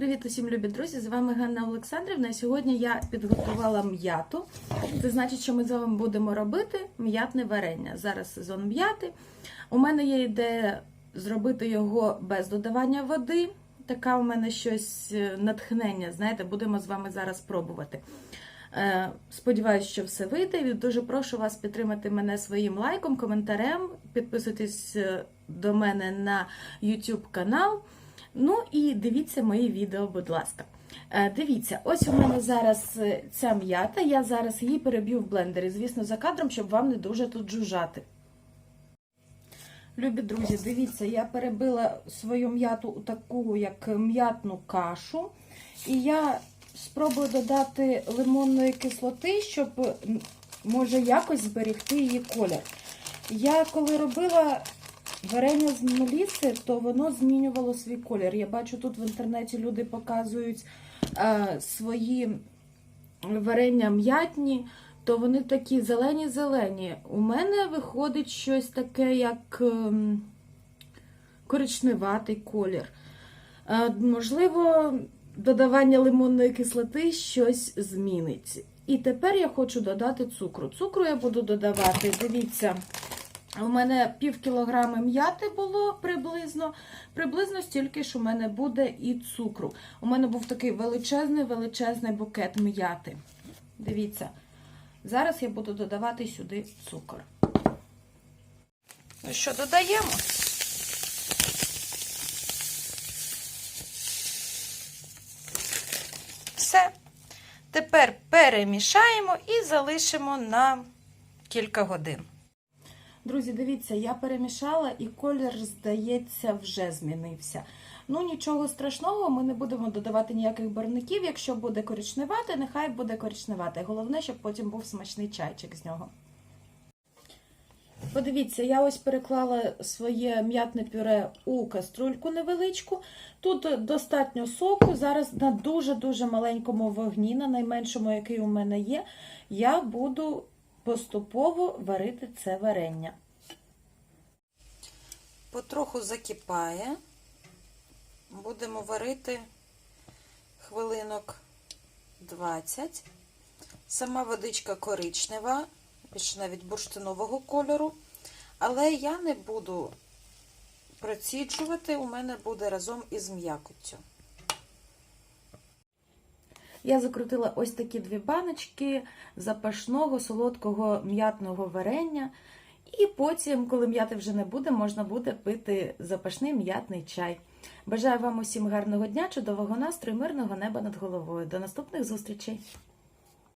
Привіт усім любі друзі! З вами Ганна Олександрівна. Сьогодні я підготувала м'яту. Це значить, що ми з вами будемо робити м'ятне варення. Зараз сезон м'яти. У мене є ідея зробити його без додавання води. Така у мене щось е, натхнення. Знаєте, будемо з вами зараз пробувати. Е, Сподіваюсь, що все вийде. Дуже прошу вас підтримати мене своїм лайком, коментарем. Підписуйтесь е, до мене на YouTube канал. Ну і дивіться мої відео, будь ласка. Е, Дивіться, ось у мене зараз е, ця м'ята. Я зараз її переб'ю в блендері, звісно, за кадром, щоб вам не дуже тут жужжати. Любі друзі, дивіться, я перебила свою м'яту у таку, як м'ятну кашу. І я спробую додати лимонної кислоти, щоб може якось зберегти її колір. Я коли робила варення з меліси, то воно змінювало свій колір. Я бачу, тут в інтернеті люди показують е, свої варення м'ятні, то вони такі зелені-зелені. У мене виходить щось таке, як ем, коричневатий колір. Е, можливо, додавання лимонної кислоти щось змінить. І тепер я хочу додати цукру. Цукру я буду додавати, дивіться. У мене пів кілограми м'яти було приблизно. Приблизно стільки ж у мене буде і цукру. У мене був такий величезний величезний букет м'яти. Дивіться, зараз я буду додавати сюди цукор. Ну що, додаємо? Все. Тепер перемішаємо і залишимо на кілька годин. Друзі, дивіться, я перемішала і колір, здається, вже змінився. Ну, нічого страшного, ми не будемо додавати ніяких барників. Якщо буде коричневати, нехай буде коричневати. Головне, щоб потім був смачний чайчик з нього. Подивіться, я ось переклала своє м'ятне пюре у каструльку невеличку. Тут достатньо соку. Зараз на дуже-дуже маленькому вогні, на найменшому, який у мене є, я буду поступово варити це варення. Потроху закипає. Будемо варити хвилинок 20. Сама водичка коричнева, більш навіть бурштинового кольору. Але я не буду проціджувати, у мене буде разом із м'якоттю. Я закрутила ось такі дві баночки запашного солодкого м'ятного варення. І потім, коли м'яти вже не буде, можна буде пити запашний м'ятний чай. Бажаю вам усім гарного дня, чудового настрою, мирного неба над головою. До наступних зустрічей!